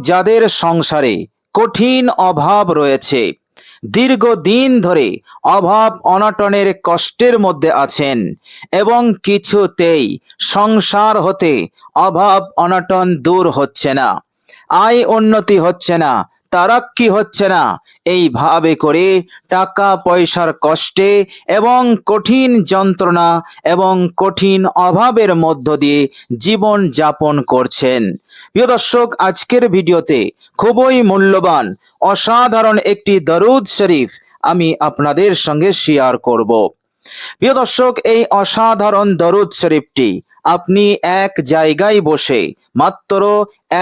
যাদের সংসারে কঠিন অভাব রয়েছে, দীর্ঘদিন ধরে অভাব অনটনের কষ্টের মধ্যে আছেন এবং কিছুতেই সংসার হতে অভাব অনটন দূর হচ্ছে না। আয় উন্নতি হচ্ছে না তারাক্কি হচ্ছে না। এইভাবে করে টাকা পয়সার কষ্টে এবং কঠিন যন্ত্রণা এবং কঠিন অভাবের মধ্য দিয়ে জীবন যাপন করছেন। প্রিয় দর্শক, আজকের ভিডিওতে খুবই মূল্যবান, অসাধারণ একটি দরুদ শরীফ আমি আপনাদের সঙ্গে শেয়ার করব। প্রিয় দর্শক, এই অসাধারণ দরুদ শরীফটি আপনি এক জায়গায় বসে মাত্র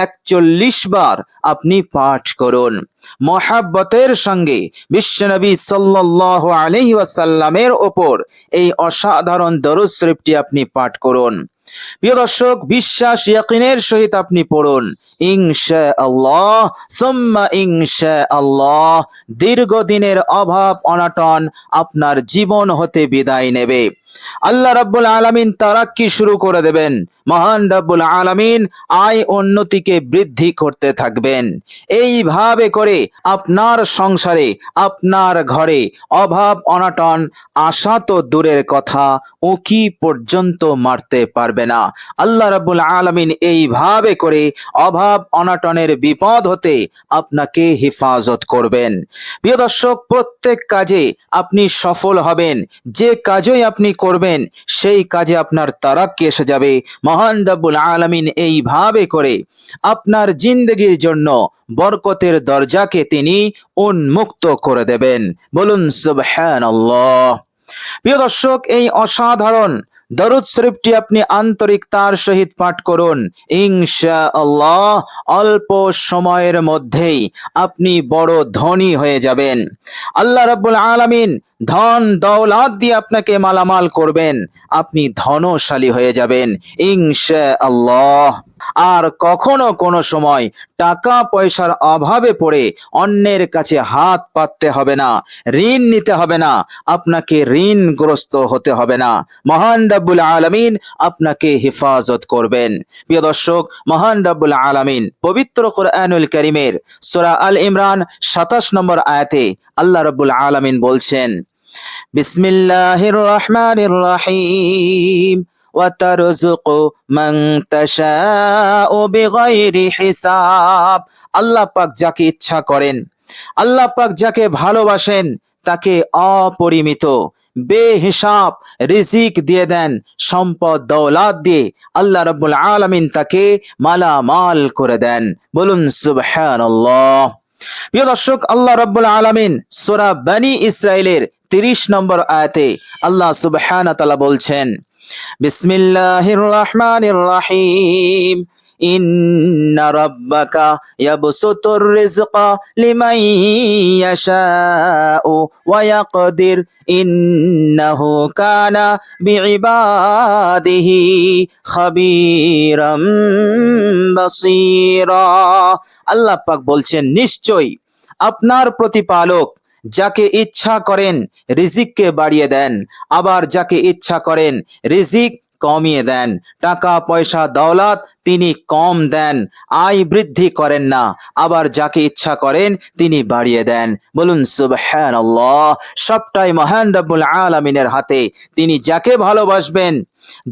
একচল্লিশ বার আপনি পাঠ করুন। মহাব্বতের সঙ্গে বিশ্বনবী সাল্লাহ আলহি ওয়াসাল্লামের ওপর এই অসাধারণ দরুদ শরীফটি আপনি পাঠ করুন। প্রিয় দর্শক, বিশ্বাস ইয়াকিনের সহিত আপনি পড়ুন। ইংশা আল্লাহ সুম্মা ইংশা আল্লাহ দীর্ঘদিনের অভাব অনাটন আপনার জীবন হতে বিদায় নেবে। আল্লাহ রাব্বুল আলমিন তারাক্কি শুরু করে দেবেন। মহান রাব্বুল আলামিন আয় উন্নতিকে বৃদ্ধি করতে থাকবেন। এইভাবে করে আপনার সংসারে, আপনার ঘরে অভাব, অনাটন, আশা তো দূরের কথা, উকি পর্যন্ত মারতে পারবে না। আল্লাহ রাব্বুল আলামিন এইভাবে করে অভাব, অনাটনের বিপদ হতে আপনাকে হেফাজত করবেন। প্রিয় দর্শক, প্রত্যেক কাজে আপনি সফল হবেন। যে কাজই আপনি করবেন, সেই কাজে আপনার তারাক্কি এসে যাবে। মহান রব্বুল আলামিন এইভাবে করে আপনার জিন্দগির জন্য বরকতের দরজাকে তিনি উন্মুক্ত করে দেবেন। বলুন, সুবহানাল্লাহ। প্রিয় দর্শক, এই অসাধারণ দরুদ শরীফটি আপনি আন্তরিকতার সহিত পাঠ করুন। ইনশা আল্লাহ অল্প সময়ের মধ্যেই আপনি বড় ধনী হয়ে যাবেন। আল্লাহ রাব্বুল আলামিন ধন দৌলাত দিয়ে আপনাকে মালামাল করবেন। আপনি ধনশালী হয়ে যাবেন ইনশা আল্লাহ আর কখনো কোনো সময় টাকা পয়সার অভাবে পড়ে অন্যের কাছে হাত পাততে হবে না, ঋণ নিতে হবে না, আপনাকে ঋণগ্রস্ত হতে হবে না। মহান রাব্বুল আলামিন আপনাকে হেফাজত করবেন। প্রিয় দর্শক, মহান রাব্বুল আলামিন পবিত্র কোরআনুল করিমের সোরা আল ইমরান 27 নম্বর আয়াতে আল্লাহ রাব্বুল আলামিন বলছেন বিসমিল্লাহির রহমানির রহিম وترزق من تشاء بغير হিসাব আল্লাহ পাক যাকে ইচ্ছা করেন আল্লাহ পাক যাকে ভালোবাসেন তাকে অপরিমিত বেহিসাব রিজিক দিয়ে দেন সম্পদ দৌলাত দিয়ে আল্লাহ রাব্বুল আলামিন তাকে মালামাল করে দেন বলুন সুবহানাল্লাহ প্রিয় দর্শক আল্লাহ রাব্বুল আলামিন সূরা বনি ইসরাইলের তিরিশ নম্বর আয়াতে আল্লাহ সুবহান তালা বলছেন, বিসমিল্লাহির রহমানির রহিম। ইন্না রাব্বাকা ইয়াবসুতুর রিজকা লিমান ইয়াশাউ ওয়া ইয়াকদির। ইন্নাহু কানা বিইবাদিহি খাবীরাম বাসীরা। পাক বলছেন, নিশ্চয়ই আপনার প্রতিপালক যাকে ইচ্ছা করেন রিজিককে বাড়িয়ে দেন, আবার যাকে ইচ্ছা করেন রিজিক কমিয়ে দেন। টাকা, পয়সা, দৌলত তিনি কম দেন, আয় বৃদ্ধি করেন না, আবার যাকে ইচ্ছা করেন তিনি বাড়িয়ে দেন। বলুন, সুবহানাল্লাহ, সবটাই মহান রব্বুল আলামিনের হাতে। তিনি যাকে ভালোবাসবেন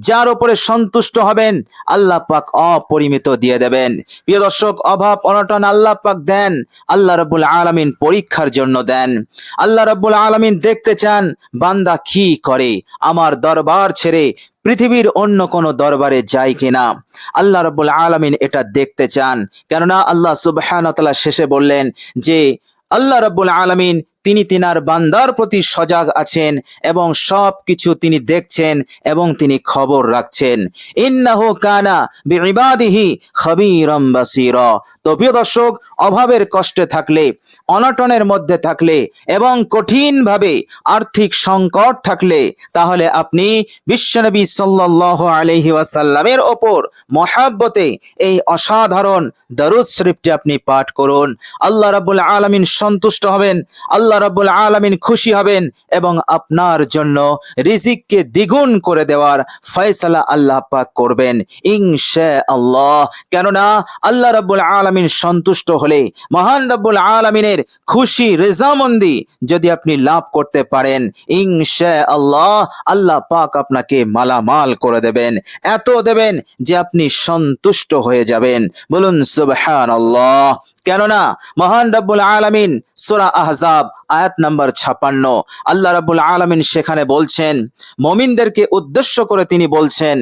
যার উপরে সন্তুষ্ট হবেন, আল্লাহ পাক অপরিমিত দিয়ে দেবেন। প্রিয় দর্শক, অভাব, অনটন আল্লাহ পাক দেন, আল্লাহ রব্বুল আলামিন পরীক্ষার জন্য দেন। আল্লাহ রব্বুল আলামিন দেখতে চান, বান্দা কি করে? আমার দরবার ছেড়ে পৃথিবীর অন্য কোনো দরবারে যায় কিনা? আল্লাহ রব্বুল আলামিন এটা দেখতে চান। কেননা আল্লাহ তাআলা শেষে বললেন যে, আল্লাহ রব্বুল আলামিন তিনি তিনার বান্দার প্রতি সজাগ আছেন এবং সব কিছু তিনি দেখছেন এবং তিনি খবর রাখছেন। ইন্নাহু কানা বিইবাদিহি খবীরাম বাসীরা। তো প্রিয় দর্শক, অভাবের কষ্টে থাকলে, অনটনের মধ্যে থাকলে এবং কঠিনভাবে আর্থিক সংকট থাকলে, তাহলে আপনি বিশ্বনবী সাল্লাল্লাহু আলাইহি ওয়াসাল্লামের ওপর মহাব্বতে এই অসাধারণ দরুদ শরীফটি আপনি পাঠ করুন। আল্লাহ রাব্বুল আলমিন সন্তুষ্ট হবেন। আল্লাহ আল্লাহ রাব্বুল আলামিন খুশি হবেন এবং আপনার জন্য রিজিককে দ্বিগুণ করে দেওয়ার ফয়সালা আল্লাহ পাক করবেন ইনশা আল্লাহ কেননা আল্লাহ রাব্বুল আলামিন সন্তুষ্ট হলে, মহান রাব্বুল আলামিনের খুশি রেজামন্দি যদি আপনি লাভ করতে পারেন ইনশা আল্লাহ আল্লাহ পাক আপনাকে মালামাল করে দেবেন। এত দেবেন যে আপনি সন্তুষ্ট হয়ে যাবেন। বলুন সুবহানাল্লাহ। কেননা মহান রাব্বুল আলামিন সূরা আহজাব আয়াত নাম্বার ছাপান্ন আল্লাহ রাব্বুল আলামিন সেখানে বলছেন মমিনদেরকে উদ্দেশ্য করে তিনি বলছেন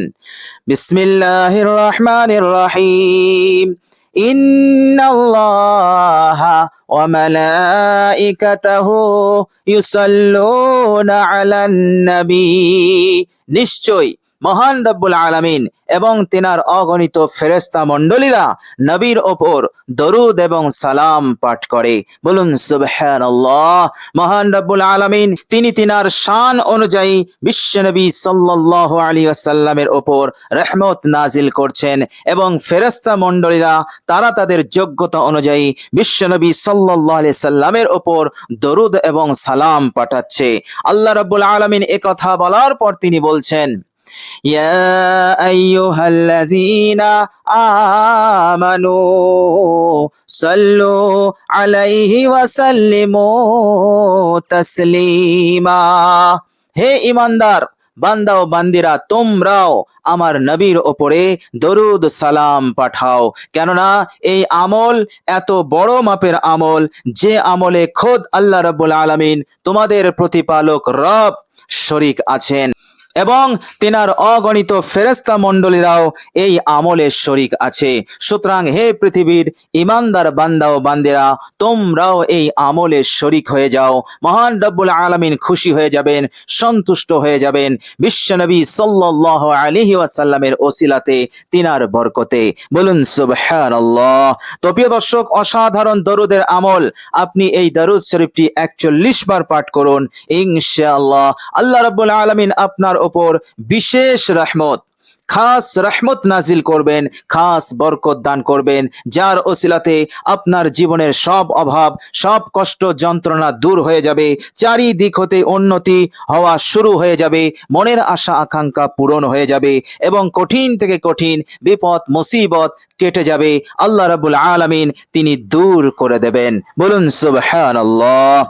বিসমিল্লাহির রহমানির রহিম إن الله وملائكته يصلون على النبي নিশ্চয় মহান রব্বুল আলামিন এবং তেনার অগণিত ফেরেস্তা মণ্ডলীরা নবীর ওপর দরুদ এবং সালাম পাঠ করে। বলুন, সুবহানাল্লাহ। মহান রব্বুল আলামিন, তিনি তিনার শান অনুযায়ী বিশ্বনবী সাল্লাল্লাহু আলাইহি ওয়াসাল্লামের ওপর রহমত নাজিল করছেন এবং ফেরেস্তা মণ্ডলীরা, তারা তাদের যোগ্যতা অনুযায়ী বিশ্বনবী সাল্লাল্লাহু আলাইহি সাল্লামের ওপর দরুদ এবং সালাম পাঠাচ্ছে। আল্লাহ রাব্বুল আলামিন একথা বলার পর তিনি বলছেন يا أيها الذين آمنوا صلوا عليه وسلموا تسليما হে ইমানদার বান্দা ও বান্দিরা তোমরাও আমার নবীর ওপরে দরুদ সালাম পাঠাও কেননা এই আমল এত বড় মাপের আমল যে আমলে খোদ আল্লাহ রাব্বুল আলামিন তোমাদের প্রতিপালক রব শরিক আছেন এবং তেনার অগণিত ফেরেস্তা মণ্ডলীরাও এই আমলের শরিক আছে। সুতরাং হে পৃথিবীর ইমানদার বান্দা ও বান্দেরা, তোমরাও এই আমলের শরিক হয়ে যাও। মহান রব্বুল আলামিন খুশি হয়ে যাবেন, সন্তুষ্ট হয়ে যাবেন। বিশ্বনবী সাল্লাল্লাহ আলাইহি ওয়াসাল্লামের ওসিলাতে তিনার বরকতে। বলুন, সুবহানাল্লাহ। তো প্রিয় দর্শক, অসাধারণ দরুদের আমল আপনি এই দরুদ শরীফটি একচল্লিশ বার পাঠ করুন। ইনশাআল্লাহ। আল্লাহ রাব্বুল আলামিন আপনার ওপর বিশেষ রহমত। খাস রহমত নাজিল করবেন, খাস বরকত দান করবেন, যার ওসিলাতে আপনার জীবনের সব অভাব, সব কষ্ট যন্ত্রণা দূর হয়ে যাবে, চারিদিক হতে উন্নতি হওয়া শুরু হয়ে যাবে, মনের আশা আকাঙ্ক্ষা পূরণ হয়ে যাবে এবং কঠিন থেকে কঠিন বিপদ, মুসিবত কেটে যাবে, আল্লাহ রাবুল আলামিন তিনি দূর করে দেবেন। বলুন, সুবহানাল্লাহ।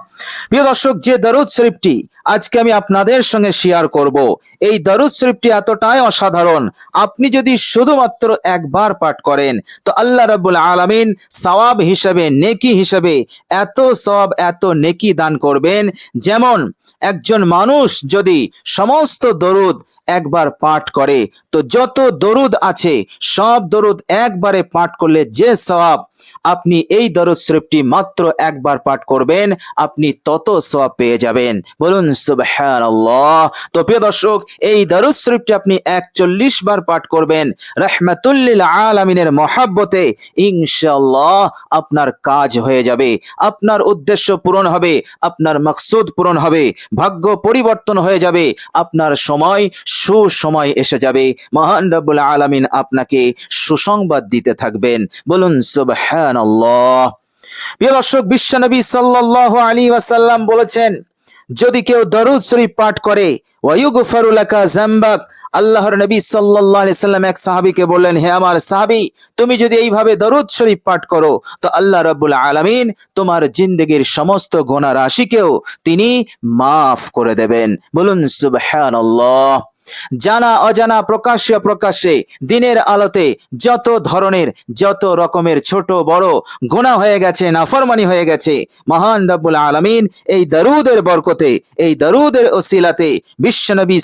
প্রিয় দর্শক, যে দরুদ শরীফটি আজকে আমি আপনাদের সঙ্গে শেয়ার করব, এই দরুদ শরীফটি এতটাই অসাধারণ আপনি যদি শুধুমাত্র একবার পাঠ করেন, তো আল্লাহ রাব্বুল আলামিন সওয়াব হিসাবে, নেকি হিসাবে এত সব এত নেকি দান করবেন। যেমন, একজন মানুষ যদি সমস্ত দরুদ একবার পাঠ করে, তো যত দরুদ আছে, সব দরুদ একবারে পাঠ করলে যে সওয়াব আপনি এই দরুদ শরীফটি মাত্র একবার পাঠ করবেন, আপনি তত সওয়াব পেয়ে যাবেন। বলুন, সুবহানাল্লাহ। তো প্রিয় দর্শক, এই দরুদ শরীফটি আপনি একচল্লিশ বার পাঠ করবেন। রহমাতুল্লিল আলামিনের মহাব্বতে ইনশাআল্লাহ আপনার কাজ হয়ে যাবে। আপনার উদ্দেশ্য পূরণ হবে, আপনার মকসুদ পূরণ হবে, ভাগ্য পরিবর্তন হয়ে যাবে, আপনার সময় সুসময় এসে যাবে। মহান রব্বুল আলামিন আপনাকে সুসংবাদ দিতে থাকবেন। বলুন আলাইহি ওয়াসাল্লাম বলেছেন, যদি কেউ দরুদ শরীফ পাঠ করে জামবাক আল্লাহর নবী সাল্লাম এক বললেন, হে আমার সাহাবী, তুমি যদি এইভাবে দরুদ শরীফ পাঠ করো, তো আল্লাহ রাব্বুল আলামিন তোমার জিন্দেগীর সমস্ত গোনা রাশিকেও তিনি মাফ করে দেবেন। বলুন সুবহানাল্লাহ। জানা, অজানা, প্রকাশ্য প্রকাশ্যে দিনের আলোতে যত ধরনের, যত রকমের ছোট, বড় গুণা হয়ে গেছে, নাফরমানি হয়ে গেছে, মহান রব্বুল আলামিন এই দরুদের বরকতে, এই দরুদের ওসিলাতে বিশ্বনবী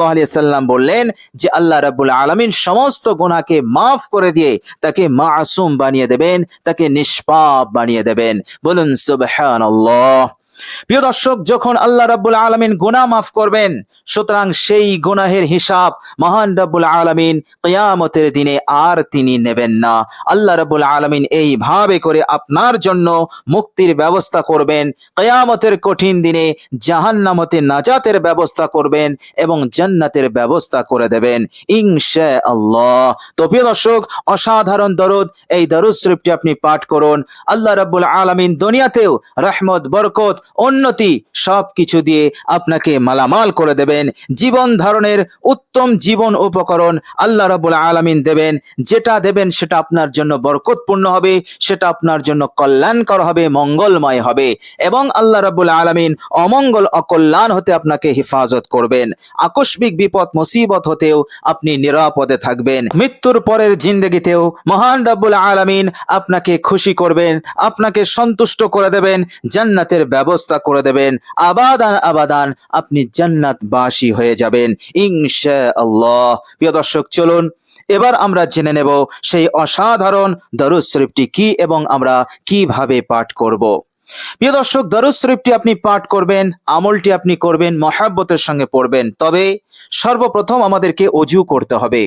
আলাইহি সাল্লাম বললেন যে, আল্লাহ রাব্বুল আলমিন সমস্ত গোনাকে মাফ করে দিয়ে তাকে মাসুম বানিয়ে দেবেন, তাকে নিষ্পাপ বানিয়ে দেবেন। বলুন সুবহানাল্লাহ। প্রিয় দর্শক, যখন আল্লাহ রাব্বুল আলামিন গুনাহ মাফ করবেন, সুতরাং সেই গুনাহের হিসাব মহান রাব্বুল আলামিন কিয়ামতের দিনে আর তিনি নেবেন না। আল্লাহ রাব্বুল আলামিন এইভাবে করে আপনার জন্য মুক্তির ব্যবস্থা করবেন, কিয়ামতের কঠিন দিনে জাহান্নামতে নাজাতের ব্যবস্থা করবেন এবং জান্নাতের ব্যবস্থা করে দেবেন, ইনশাআল্লাহ। তো প্রিয় দর্শক, অসাধারণ দরুদ এই দরুদ শরীফটি আপনি পাঠ করুন। আল্লাহ রাব্বুল আলামিন দুনিয়াতেও রহমত, বরকত উন্নতি সব কিছু দিয়ে আপনাকে মালামাল করে দেবেন। জীবন ধারণের উত্তম জীবন উপকরণ আল্লাহ রাবুল আলামিন দেবেন। যেটা দেবেন সেটা আপনার জন্য বরকতপূর্ণ হবে, সেটা আপনার জন্য কল্যাণকর হবে, মঙ্গলময় হবে এবং আল্লাহ রাবুল আলামিন অমঙ্গল অকল্যাণ হতে আপনাকে হেফাজত করবেন। আকস্মিক বিপদ, মুসিবত হতেও আপনি নিরাপদে থাকবেন। মৃত্যুর পরের জিন্দগিতেও মহান রাব্বুল আলামিন আপনাকে খুশি করবেন, আপনাকে সন্তুষ্ট করে দেবেন, জান্নাতের ব্যবস্থা করে দেবেন। আবাদান আবাদান আপনি জান্নাত জান্নাতবাসী হয়ে যাবেন, ইনশাআল্লাহ। প্রিয় দর্শক, চলুন এবার আমরা জেনে নেব সেই অসাধারণ দরুদ শরীফটি কি এবং আমরা কীভাবে পাঠ করব। প্রিয় দর্শক, দরুদ শরীফটি আপনি পাঠ করবেন, আমলটি আপনি করবেন, মহাব্বতের সঙ্গে পড়বেন। তবে সর্বপ্রথম আমাদেরকে অজু করতে হবে।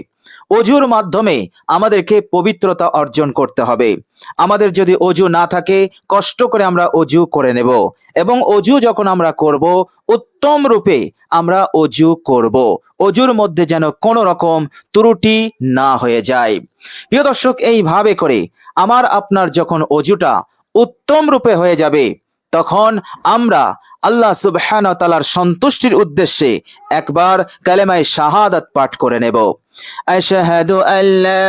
অজুর মাধ্যমে আমাদেরকে পবিত্রতা অর্জন করতে হবে। আমাদের যদি অজু না থাকে, কষ্ট করে আমরা অজু করে নেব এবং অজু যখন আমরা করব, উত্তম রূপে আমরা অজু করব। অজুর মধ্যে যেন কোনো রকম ত্রুটি না হয়ে যায়। প্রিয় দর্শক, এইভাবে করে আমার আপনার যখন অজুটা উত্তম রূপে হয়ে যাবে তখন আমরা আল্লাহ সুবহান তালার সন্তুষ্টির উদ্দেশ্যে একবার কালেমায় শাহাদাত পাঠ করে নেব আশহাদু আল্লা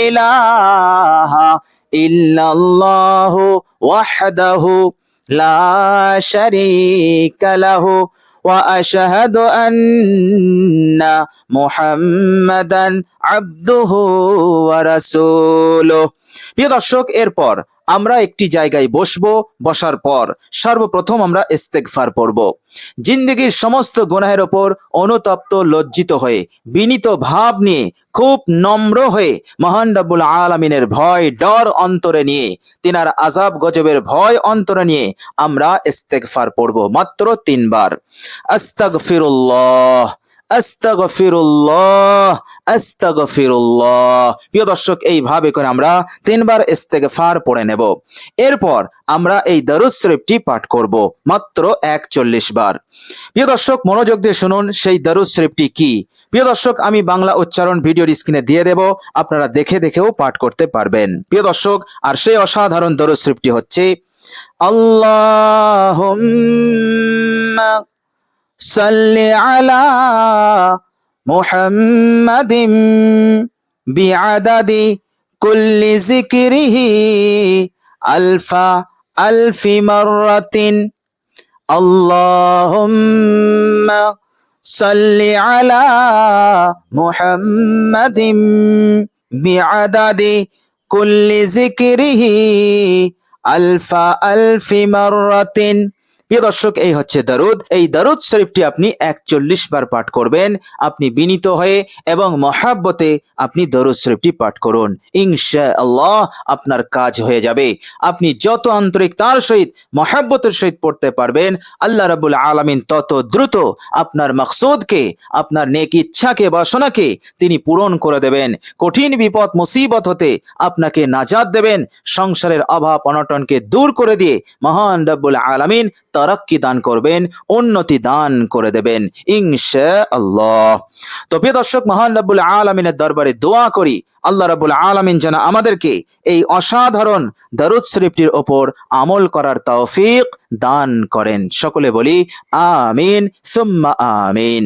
ইলাহা ইল্লাল্লাহু ওয়াহদাহু লা শারীকা লাহু واشهد ان محمدا عبده ورسوله প্রিয় দর্শক এরপর আমরা একটি জায়গায় বসবো, বসার পর সর্বপ্রথম আমরা ইস্তেগফার পড়ব। জিন্দগির সমস্ত গুনাহের ওপর অনুতপ্ত, লজ্জিত হয়ে, বিনীত ভাব নিয়ে, খুব নম্র হয়ে, মহান রব্বুল আলমিনের ভয়, ডর অন্তরে নিয়ে, তিনার আজাব গজবের ভয় অন্তরে নিয়ে আমরা ইস্তেগফার পড়ব মাত্র তিনবার। আস্তাগফিরুল্লাহ। আস্তাগফিরুল্লাহ আস্তাগফিরুল্লাহ। প্রিয় দর্শক, এইভাবে করে আমরা তিনবার ইস্তেগফার পড়ে নেব। এরপর আমরা এই দরুদ শরীফটি পাঠ করব, মাত্র একচল্লিশ বার। প্রিয় দর্শক, মনোযোগ দিয়ে শুনুন, সেই দরুদ শরীফটি কি? প্রিয় দর্শক, আমি বাংলা উচ্চারণ ভিডিওর স্ক্রিনে দিয়ে দেব, আপনারা দেখে দেখেও পাঠ করতে পারবেন। প্রিয় দর্শক, আর সেই অসাধারণ দরুদ শরীফটি হচ্ছে, আল্লাহুম্মা صل على محمد بعدد كل ذكره ألف ألف مرة. اللهم صل على محمد بعدد كل ذكره ألف ألف مرة. প্রিয় দর্শক, এই হচ্ছে দারুদ। এই দারুদ শরীফটি আপনি একচল্লিশ বার পাঠ করবেন, আপনি বিনীত হয়ে এবং মহাব্বতে আপনি দরুদ শরীফটি পাঠ করুন। ইনশা আল্লাহ আপনার কাজ হয়ে যাবে। আপনি যত আন্তরিক তার সহিত, মহাব্বতের সহিত পড়তে পারবেন, আল্লাহ রাবুল আলমিন তত দ্রুত আপনার মকসুদকে, আপনার নেক ইচ্ছাকে, বাসনাকে তিনি পূরণ করে দেবেন। কঠিন বিপদ, মুসিবত হতে আপনাকে নাজাদ দেবেন। সংসারের অভাব, অনটনকে দূর করে দিয়ে মহান রব্বুল আলমিন তারাক্কি দান করবেন? উন্নতি দান করে দেবেন ইংশা আল্লাহ তো প্রিয় দর্শক, মহান রব্বুল আলমিনের দরবারে দোয়া করি, আল্লাহ রাবুল আলমিন যেন আমাদেরকে এই অসাধারণ দারুদ শরীফটির ওপর আমল করার তৌফিক দান করেন। সকলে বলি, আমিন, সুম্মা আমিন।